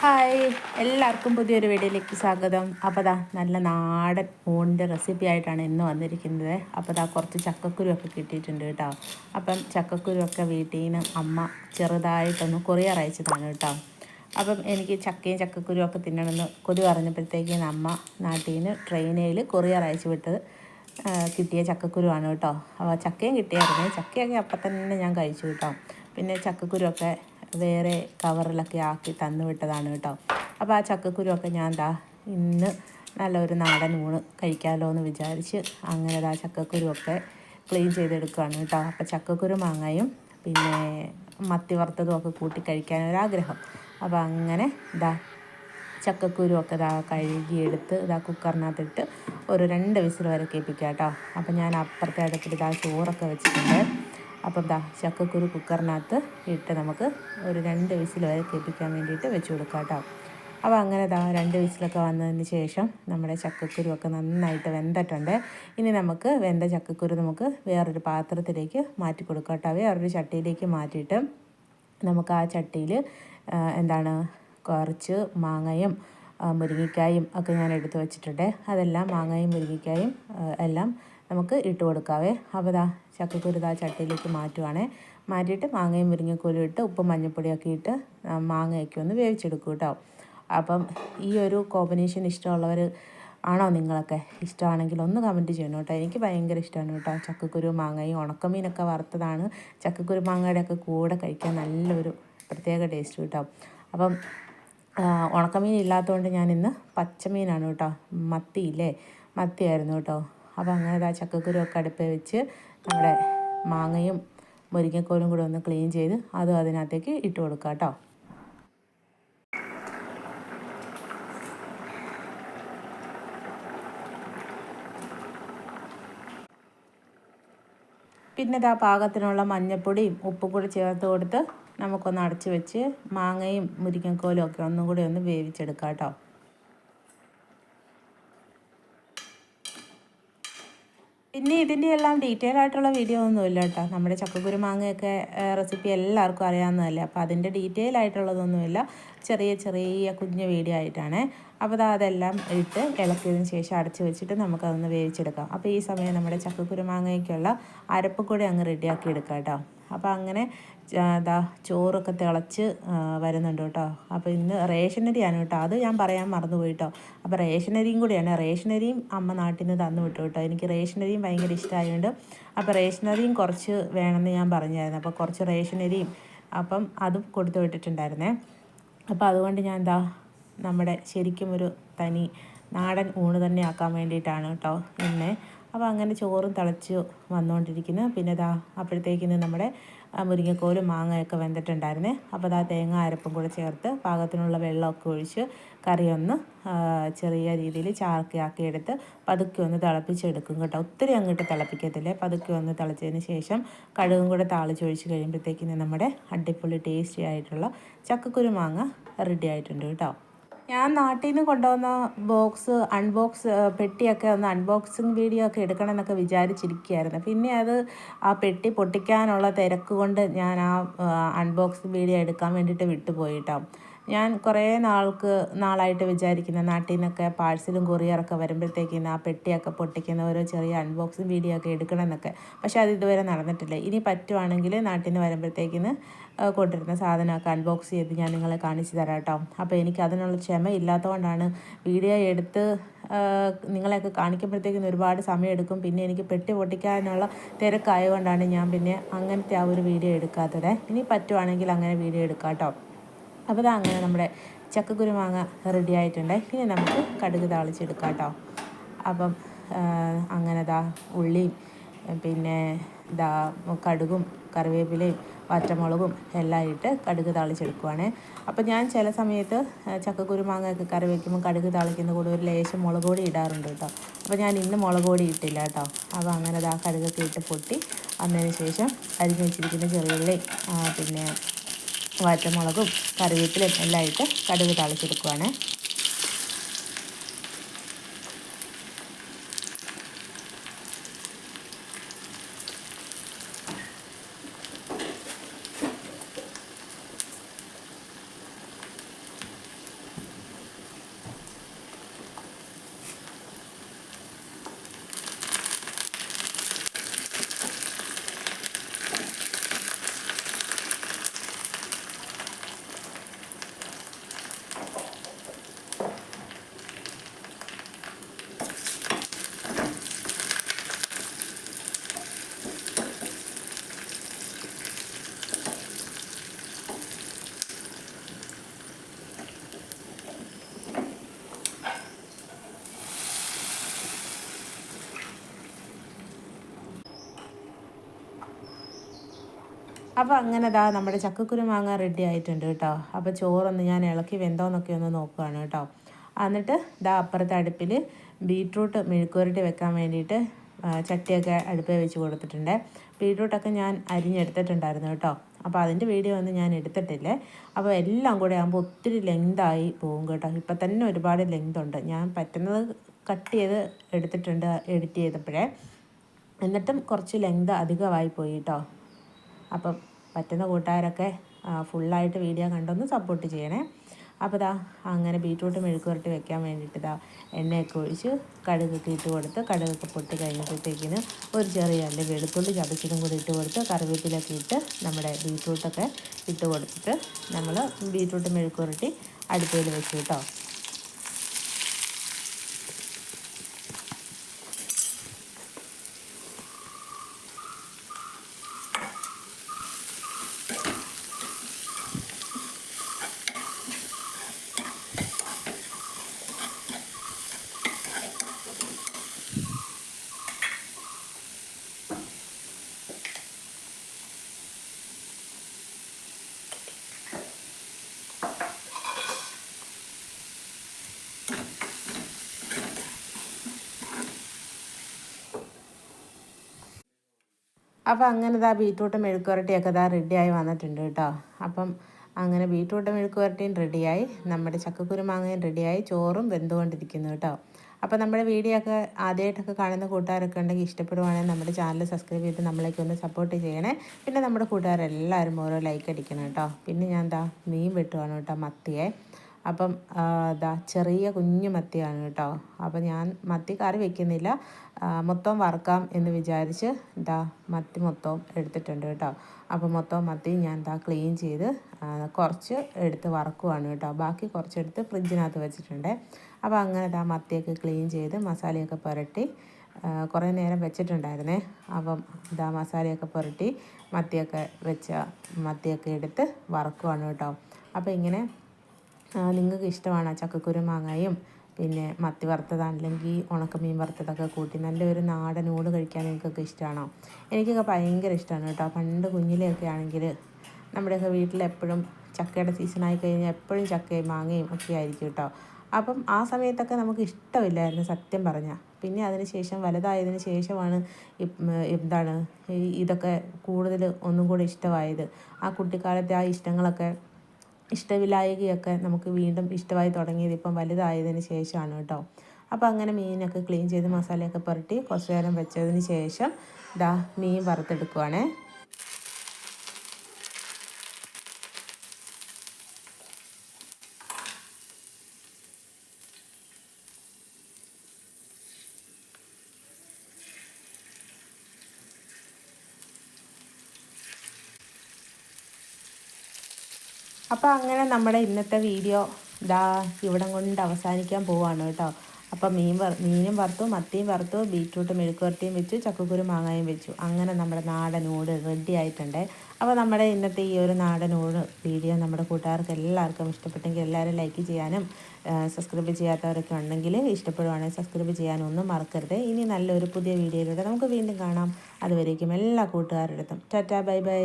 Hi. എല്ലാവർക്കും പുതിയൊരു വീഡിയോയിലേക്ക് സ്വാഗതം. അപ്പോൾ ദാ നല്ല നാടൻ ഊണിന്റെ റെസിപ്പി ആയിട്ടാണ് ഇന്ന് വന്നിരിക്കുന്നത്. അപ്പോൾ ദാ കുറച്ച് ചക്കക്കുരുവൊക്കെ കിട്ടിയിട്ടുണ്ട് കേട്ടോ. അപ്പം ചക്കക്കുരുവൊക്കെ വീട്ടിൽ നിന്ന് അമ്മ ചെറുതായിട്ടൊന്ന് കൊറിയർ അയച്ചതാണ് കേട്ടോ. അപ്പം എനിക്ക് ചക്കയും ചക്കക്കുരുവൊക്കെ തിന്നണമെന്ന് കൊതി പറഞ്ഞപ്പോഴത്തേക്കും അമ്മ നാട്ടിൽ നിന്ന് ട്രെയിനിൽ കൊറിയർ അയച്ചു വിട്ടത് കിട്ടിയ ചക്കക്കുരുവാണ് കേട്ടോ. അപ്പോൾ ചക്കയും കിട്ടിയായിരുന്നു. ചക്കയൊക്കെ അപ്പം തന്നെ ഞാൻ കഴിച്ചു കേട്ടോ. പിന്നെ ചക്കക്കുരുവൊക്കെ വേറെ കവറിലൊക്കെ ആക്കി തന്നു വിട്ടതാണ് കേട്ടോ. അപ്പോൾ ആ ചക്കക്കുരുവൊക്കെ ഞാൻ എന്താ ഇന്ന് നല്ലൊരു നാടൻ ഊണ് കഴിക്കാമല്ലോ എന്ന് വിചാരിച്ച് അങ്ങനെ ആ ചക്കക്കുരുവൊക്കെ ക്ലീൻ ചെയ്തെടുക്കുകയാണ് കേട്ടോ. അപ്പോൾ ചക്കക്കുരു മാങ്ങയും പിന്നെ മത്തി വറുത്തതും ഒക്കെ കൂട്ടി കഴിക്കാൻ ഒരാഗ്രഹം അപ്പോൾ അങ്ങനെ ഇതാ ചക്കക്കുരുവൊക്കെ ഇതാ കഴുകിയെടുത്ത് ഇതാ കുക്കറിനകത്തിട്ട് ഒരു രണ്ട് വിസിൽ വരെ കേൾപ്പിക്കാം കേട്ടോ. അപ്പം ഞാൻ അപ്പുറത്തെ അടുപ്പിൽ ഇതാ ചോറൊക്കെ വെച്ചിട്ടുണ്ട്. അപ്പം ദാ ചക്കക്കുരു കുക്കറിനകത്ത് ഇട്ട് നമുക്ക് ഒരു രണ്ട് വിസിൽ വരെ കേൾപ്പിക്കാൻ വേണ്ടിയിട്ട് വെച്ച് കൊടുക്കാം കേട്ടോ. അപ്പോൾ അങ്ങനെ ഇതാ രണ്ട് വിസിലൊക്കെ വന്നതിന് ശേഷം നമ്മുടെ ചക്കക്കുരുവൊക്കെ നന്നായിട്ട് വെന്തിട്ടുണ്ട്. ഇനി നമുക്ക് വെന്ത ചക്കക്കുരു നമുക്ക് വേറൊരു പാത്രത്തിലേക്ക് മാറ്റി കൊടുക്കാം കേട്ടോ. വേറൊരു ചട്ടിയിലേക്ക് മാറ്റിയിട്ട് നമുക്ക് ആ ചട്ടിയിൽ എന്താണ് കുറച്ച് മാങ്ങയും മുരിങ്ങക്കായും ഒക്കെ ഞാൻ എടുത്ത് വെച്ചിട്ടുണ്ട്. അതെല്ലാം മാങ്ങയും മുരിങ്ങക്കായും എല്ലാം നമുക്ക് ഇട്ട് കൊടുക്കാവേ. അപ്പോൾ ഇതാ ചക്കക്കുരു ദാ ചട്ടിയിലേക്ക് മാറ്റുവാണേ. മാറ്റിയിട്ട് മാങ്ങയും മുരിങ്ങക്കോലും ഇട്ട് ഉപ്പും മഞ്ഞൾപ്പൊടിയൊക്കെ ഇട്ട് മാങ്ങയൊക്കെ ഒന്ന് വേവിച്ചെടുക്കും കേട്ടോ. അപ്പം ഈ ഒരു കോമ്പിനേഷൻ ഇഷ്ടമുള്ളവർ ആണോ നിങ്ങളൊക്കെ? ഇഷ്ടമാണെങ്കിൽ ഒന്ന് കമന്റ് ചെയ്യണം കേട്ടോ. എനിക്ക് ഭയങ്കര ഇഷ്ടമാണ് കേട്ടോ. ചക്കക്കുരു മാങ്ങയും ഉണക്കമീനൊക്കെ വറുത്തതാണ്. ചക്കക്കുരു മാങ്ങയുടെ ഒക്കെ കൂടെ കഴിക്കാൻ നല്ലൊരു പ്രത്യേക ടേസ്റ്റ് കേട്ടോ. അപ്പം ഉണക്കമീൻ ഇല്ലാത്തതുകൊണ്ട് ഞാൻ ഇന്ന് പച്ചമീനാണ് കേട്ടോ. മത്തിയില്ലേ? മത്തിയായിരുന്നു കേട്ടോ. അപ്പോൾ അങ്ങനെ ആ ചക്കക്കുരു ഒക്കെ അടുപ്പിൽ വെച്ച് നമ്മുടെ മാങ്ങയും മുരിങ്ങക്കോലും കൂടെ ഒന്ന് ക്ലീൻ ചെയ്ത് അതും അതിനകത്തേക്ക് ഇട്ട് കൊടുക്കാം കേട്ടോ. പിന്നെ ഇതാ പാകത്തിനുള്ള മഞ്ഞപ്പൊടിയും ഉപ്പും കൂടി ചേർത്ത് കൊടുത്ത് നമുക്കൊന്ന് അടച്ച് വെച്ച് മാങ്ങയും മുരിങ്ങക്കോലും ഒക്കെ ഒന്നും കൂടി ഒന്ന് വേവിച്ചെടുക്കാം കേട്ടോ. പിന്നെ ഇതിന്റെ എല്ലാം ഡീറ്റെയിൽ ആയിട്ടുള്ള വീഡിയോ ഒന്നുമില്ല കേട്ടോ നമ്മുടെ ചക്കക്കുരു മാങ്ങയൊക്കെ റെസിപ്പി എല്ലാവർക്കും അറിയാവുന്നതല്ലേ. അപ്പോൾ അതിന്റെ ഡീറ്റെയിൽ ആയിട്ടുള്ളതൊന്നുമില്ല ചെറിയ ചെറിയ കുഞ്ഞു വീടിയായിട്ടാണ് അപ്പോൾ അതെല്ലാം ഇട്ട് ഇളക്കിയതിന് ശേഷം അടച്ചു വെച്ചിട്ട് നമുക്കതൊന്ന് വേവിച്ചെടുക്കാം. അപ്പോൾ ഈ സമയം നമ്മുടെ ചക്ക കുരുമാങ്ങയ്ക്കുള്ള അരപ്പ് കൂടി അങ്ങ് റെഡിയാക്കി എടുക്കാം കേട്ടോ. അപ്പോൾ അങ്ങനെ എന്താ ചോറൊക്കെ തിളച്ച് വരുന്നുണ്ട് കേട്ടോ. അപ്പോൾ ഇന്ന് റേഷനരിയാണ് കേട്ടോ. അത് ഞാൻ പറയാൻ മറന്നുപോയി കേട്ടോ. അപ്പോൾ റേഷനരിയും കൂടിയാണ്. റേഷനരിയും അമ്മ നാട്ടിൽ നിന്ന് തന്നു വിട്ടു കേട്ടോ. എനിക്ക് റേഷനരിയും ഭയങ്കര ഇഷ്ടമായതുകൊണ്ട് അപ്പോൾ റേഷനരിയും കുറച്ച് വേണമെന്ന് ഞാൻ പറഞ്ഞായിരുന്നു. അപ്പോൾ കുറച്ച് റേഷനരിയും അപ്പം അതും കൊടുത്തു വിട്ടിട്ടുണ്ടായിരുന്നേ. അപ്പോൾ അതുകൊണ്ട് ഞാൻ എന്താ നമ്മുടെ ശരിക്കും ഒരു തനി നാടൻ ഊണ് തന്നെ ആക്കാൻ വേണ്ടിയിട്ടാണ് കേട്ടോ പിന്നെ അപ്പോൾ അങ്ങനെ ചോറും തിളച്ച് വന്നുകൊണ്ടിരിക്കുന്നു പിന്നെ ഇതാ അപ്പോഴത്തേക്കിന് നമ്മുടെ മുരിങ്ങക്കോലും മാങ്ങയൊക്കെ വെന്തിട്ടുണ്ടായിരുന്നേ. അപ്പോൾ അത് ആ തേങ്ങ അരപ്പും കൂടെ ചേർത്ത് പാകത്തിനുള്ള വെള്ളമൊക്കെ ഒഴിച്ച് കറിയൊന്ന് ചെറിയ രീതിയിൽ ചാർക്കയാക്കി എടുത്ത് പതുക്കെ ഒന്ന് തിളപ്പിച്ചെടുക്കും കേട്ടോ. ഒത്തിരി അങ്ങോട്ട് തിളപ്പിക്കത്തില്ലേ? പതുക്കെ ഒന്ന് തിളച്ചതിന് ശേഷം കടുകും കൂടെ താളിച്ചൊഴിച്ച് കഴിയുമ്പോഴത്തേക്കിന് നമ്മുടെ അടിപൊളി ടേസ്റ്റി ആയിട്ടുള്ള ചക്കക്കുരു മാങ്ങ റെഡി ആയിട്ടുണ്ട് കേട്ടോ. ഞാൻ നാട്ടിൽ നിന്ന് കൊണ്ടുവന്ന ബോക്സ് അൺബോക്സ് പെട്ടിയൊക്കെ ഒന്ന് അൺബോക്സിങ് വീഡിയോ ഒക്കെ എടുക്കണം എന്നൊക്കെ വിചാരിച്ചിരിക്കുകയായിരുന്നു. പിന്നെ അത് ആ പെട്ടി പൊട്ടിക്കാനുള്ള തിരക്ക് കൊണ്ട് ഞാൻ ആ അൺബോക്സിങ് വീഡിയോ എടുക്കാൻ വേണ്ടിയിട്ട് വിട്ടുപോയിട്ടോ ഞാൻ കുറേ നാൾക്ക് നാളായിട്ട് വിചാരിക്കുന്ന നാട്ടിൽ നിന്നൊക്കെ പാഴ്സലും കൊറിയറൊക്കെ വരുമ്പോഴത്തേക്കിന് ആ പെട്ടിയൊക്കെ പൊട്ടിക്കുന്ന ഓരോ ചെറിയ അൺബോക്സിങ് വീഡിയോ ഒക്കെ എടുക്കണം എന്നൊക്കെ പക്ഷേ അത് ഇതുവരെ നടന്നിട്ടില്ല. ഇനി പറ്റുവാണെങ്കിൽ നാട്ടിൽ നിന്ന് വരുമ്പോഴത്തേക്കിന് കൊണ്ടിരുന്ന സാധനമൊക്കെ അൺബോക്സ് ചെയ്ത് ഞാൻ നിങ്ങളെ കാണിച്ചു തരാം കേട്ടോ. അപ്പോൾ എനിക്ക് അതിനുള്ള ക്ഷമ ഇല്ലാത്തതുകൊണ്ടാണ് വീഡിയോ എടുത്ത് നിങ്ങളെയൊക്കെ കാണിക്കുമ്പോഴത്തേക്കിന് ഒരുപാട് സമയം എടുക്കും. പിന്നെ എനിക്ക് പെട്ടി പൊട്ടിക്കാനുള്ള തിരക്കായതുകൊണ്ടാണ് ഞാൻ പിന്നെ അങ്ങനത്തെ ആ ഒരു വീഡിയോ എടുക്കാത്തത്. ഇനി പറ്റുവാണെങ്കിൽ അങ്ങനെ വീഡിയോ എടുക്കാം കേട്ടോ. അപ്പോൾ ഇതാ അങ്ങനെ നമ്മുടെ ചക്കക്കുരു മാങ്ങ റെഡി ആയിട്ടുണ്ട്. ഇനി നമുക്ക് കടുക് താളിച്ചെടുക്കാം കേട്ടോ അപ്പം അങ്ങനെ ദാ ഉള്ളിയും പിന്നെ ദാ കടുകും കറിവേപ്പിലയും വറ്റമുളകും എല്ലാം ഇട്ട് കടുക് താളിച്ചെടുക്കുവാണ്. അപ്പോൾ ഞാൻ ചില സമയത്ത് ചക്കക്കുരു മാങ്ങയൊക്കെ കറി വയ്ക്കുമ്പോൾ കടുക് താളിക്കുന്ന കൂടെ ഒരു ലേശം മുളക് പൊടി ഇടാറുണ്ട് കേട്ടോ അപ്പോൾ ഞാൻ ഇന്ന് മുളക് പൊടി ഇട്ടില്ല കേട്ടോ അപ്പോൾ അങ്ങനെ ദാ കടുകൊക്കെ ഇട്ട് പൊട്ടി വന്നതിന് ശേഷം അരിഞ്ഞ് വെച്ചിരിക്കുന്ന ചെറിയുള്ളി പിന്നെ വറ്റമുളകും കറിവേപ്പിലയും എല്ലാം ഇട്ട് കടുക് താളിച്ചെടുക്കുവാണ്. അപ്പോൾ അങ്ങനെ ദാ നമ്മുടെ ചക്കക്കുരു മാങ്ങ റെഡി ആയിട്ടുണ്ട് കേട്ടോ. അപ്പോൾ ചോറൊന്ന് ഞാൻ ഇളക്കി വെന്തോന്നൊക്കെ ഒന്ന് നോക്കുകയാണ് കേട്ടോ. എന്നിട്ട് ദാ അപ്പുറത്തെ അടുപ്പിൽ ബീട്രൂട്ട് മെഴുക്കുരട്ടി വെക്കാൻ വേണ്ടിയിട്ട് ചട്ടിയൊക്കെ അടുപ്പിൽ വെച്ച് കൊടുത്തിട്ടുണ്ട്. ബീട്രൂട്ടൊക്കെ ഞാൻ അരിഞ്ഞെടുത്തിട്ടുണ്ടായിരുന്നു കേട്ടോ. അപ്പോൾ അതിന്റെ വീഡിയോ ഒന്നും ഞാൻ എടുത്തിട്ടില്ലേ? അപ്പോൾ എല്ലാം കൂടെ ആകുമ്പോൾ ഒത്തിരി ലെങ്തായി പോകും കേട്ടോ. ഇപ്പം തന്നെ ഒരുപാട് ലെങ്ത് ഉണ്ട്. ഞാൻ പറ്റുന്നത് കട്ട് ചെയ്ത് എടുത്തിട്ടുണ്ട് എഡിറ്റ് ചെയ്തപ്പോഴേ. എന്നിട്ടും കുറച്ച് ലെങ്ത് അധികമായി പോയി കേട്ടോ. അപ്പം പറ്റുന്ന കൂട്ടുകാരൊക്കെ ഫുള്ളായിട്ട് വീഡിയോ കണ്ടൊന്ന് സപ്പോർട്ട് ചെയ്യണേ. അപ്പോൾ ഇതാ അങ്ങനെ ബീറ്റ്റൂട്ട് മെഴുക്ക് പുരട്ടി വെക്കാൻ വേണ്ടിയിട്ട് ഇതാ എണ്ണയൊക്കെ ഒഴിച്ച് കടുകൊക്കെ ഇട്ട് കൊടുത്ത് കടുകൊക്കെ പൊട്ടി കഴിഞ്ഞപ്പോഴത്തേക്കിന് ഒരു ചെറിയ അല്ലെ വെളുത്തുള്ളി ചതച്ചതും കൂടി ഇട്ട് കൊടുത്ത് കറിവേപ്പിലൊക്കെ ഇട്ട് നമ്മുടെ ബീറ്റ്റൂട്ടൊക്കെ ഇട്ട് കൊടുത്തിട്ട് നമ്മൾ ബീറ്റ്റൂട്ട് മെഴുക്ക് പുരട്ടി അടുപ്പയിൽ വെച്ചു കേട്ടോ. അപ്പോൾ അങ്ങനെ ഇതാ ബീറ്റ്റൂട്ട് മെഴുക്കുവരട്ടിയൊക്കെ ഇതാ റെഡിയായി വന്നിട്ടുണ്ട് കേട്ടോ. അപ്പം അങ്ങനെ ബീറ്റ്റൂട്ട് മെഴുക്കുവരട്ടിയും റെഡിയായി നമ്മുടെ ചക്കക്കുരു മാങ്ങയും റെഡിയായി ചോറും വെന്തുകൊണ്ടിരിക്കുന്നു കേട്ടോ. അപ്പോൾ നമ്മുടെ വീഡിയോ ഒക്കെ ആദ്യമായിട്ടൊക്കെ കാണുന്ന കൂട്ടുകാരൊക്കെ ഉണ്ടെങ്കിൽ ഇഷ്ടപ്പെടുവാണെങ്കിൽ നമ്മുടെ ചാനൽ സബ്സ്ക്രൈബ് ചെയ്ത് നമ്മളേക്ക് ഒന്ന് സപ്പോർട്ട് ചെയ്യണേ. പിന്നെ നമ്മുടെ കൂട്ടുകാരെല്ലാവരും ഓരോ ലൈക്ക് അടിക്കണം കേട്ടോ. പിന്നെ ഞാൻ എന്താ മീൻ വെട്ടുവാണ് കേട്ടോ മത്തിയെ. അപ്പം ഇതാ ചെറിയ കുഞ്ഞു മത്തിയാണ് കേട്ടോ. അപ്പം ഞാൻ മത്തി കറി വെക്കുന്നില്ല. മൊത്തം വറുക്കാം എന്ന് വിചാരിച്ച് ഇതാ മത്തി മൊത്തം എടുത്തിട്ടുണ്ട് കേട്ടോ. അപ്പോൾ മൊത്തം മത്തി ഞാൻ ഇതാ ക്ലീൻ ചെയ്ത് കുറച്ച് എടുത്ത് വറക്കുവാണ് കേട്ടോ. ബാക്കി കുറച്ചെടുത്ത് ഫ്രിഡ്ജിനകത്ത് വെച്ചിട്ടുണ്ട്. അപ്പോൾ അങ്ങനെ ഇതാ മത്തിയൊക്കെ ക്ലീൻ ചെയ്ത് മസാലയൊക്കെ പുരട്ടി കുറേ നേരം വെച്ചിട്ടുണ്ടായിരുന്നേ. അപ്പം ഇതാ മസാലയൊക്കെ പുരട്ടി മത്തിയൊക്കെ വെച്ച മത്തിയൊക്കെ എടുത്ത് വറക്കുവാണ് കേട്ടോ. അപ്പോൾ ഇങ്ങനെ നിങ്ങൾക്ക് ഇഷ്ടമാണ് ചക്കക്കുരു മാങ്ങയും പിന്നെ മത്തി വറുത്തതല്ലെങ്കിൽ ഉണക്കമീൻ വറുത്തതൊക്കെ കൂട്ടി നല്ലൊരു നാടൻ ഊട് കഴിക്കാൻ നിങ്ങൾക്കൊക്കെ ഇഷ്ടമാണോ? എനിക്കൊക്കെ ഭയങ്കര ഇഷ്ടമാണ് കേട്ടോ. പണ്ട് കുഞ്ഞിലെയൊക്കെ ആണെങ്കിൽ നമ്മുടെയൊക്കെ വീട്ടിൽ എപ്പോഴും ചക്കയുടെ സീസണായി കഴിഞ്ഞാൽ എപ്പോഴും ചക്കയും മാങ്ങയും ഒക്കെ ആയിരിക്കും കേട്ടോ. അപ്പം ആ സമയത്തൊക്കെ നമുക്ക് ഇഷ്ടമില്ലായിരുന്നു സത്യം പറഞ്ഞാൽ പിന്നെ അതിന് ശേഷം വലുതായതിന് ശേഷമാണ് എന്താണ് ഇതൊക്കെ കൂടുതൽ ഒന്നും കൂടെ ഇഷ്ടമായത്. ആ കുട്ടിക്കാലത്തെ ആ ഇഷ്ടങ്ങളൊക്കെ ഇഷ്ടമില്ലായകയൊക്കെ നമുക്ക് വീണ്ടും ഇഷ്ടമായി തുടങ്ങിയത് ഇപ്പം വലുതായതിന് ശേഷമാണ് കേട്ടോ. അപ്പോൾ അങ്ങനെ മീനൊക്കെ ക്ലീൻ ചെയ്ത് മസാലയൊക്കെ പുരട്ടി കുറച്ച് നേരം വെച്ചതിന് ശേഷം ദാ മീൻ വറുത്തെടുക്കുവാണേ. അപ്പോൾ അങ്ങനെ നമ്മുടെ ഇന്നത്തെ വീഡിയോ ഇതാ ഇവിടം കൊണ്ട് അവസാനിക്കാൻ പോവാണ് കേട്ടോ. അപ്പോൾ മീൻ വർ മീനും വറുത്തു മത്തിയും വറുത്തു ബീറ്റ്റൂട്ട് മെഴുക്കുവരട്ടിയും വെച്ചു ചക്കക്കുരു മാങ്ങായും വെച്ചു. അങ്ങനെ നമ്മുടെ നാടൻ ഊട് റെഡി ആയിട്ടുണ്ട്. അപ്പോൾ നമ്മുടെ ഇന്നത്തെ ഈ ഒരു നാടൻ ഊട് വീഡിയോ നമ്മുടെ കൂട്ടുകാർക്ക് എല്ലാവർക്കും ഇഷ്ടപ്പെട്ടെങ്കിൽ എല്ലാവരും ലൈക്ക് ചെയ്യാനും സബ്സ്ക്രൈബ് ചെയ്യാത്തവരൊക്കെ ഉണ്ടെങ്കിൽ ഇഷ്ടപ്പെടുവാണെങ്കിൽ സബ്സ്ക്രൈബ് ചെയ്യാനും ഒന്നും മറക്കരുത്. ഇനി നല്ലൊരു പുതിയ വീഡിയോയിലൂടെ നമുക്ക് വീണ്ടും കാണാം. അതുവരേക്കും എല്ലാ കൂട്ടുകാരുടെ അടുത്തും. Tata bye bye.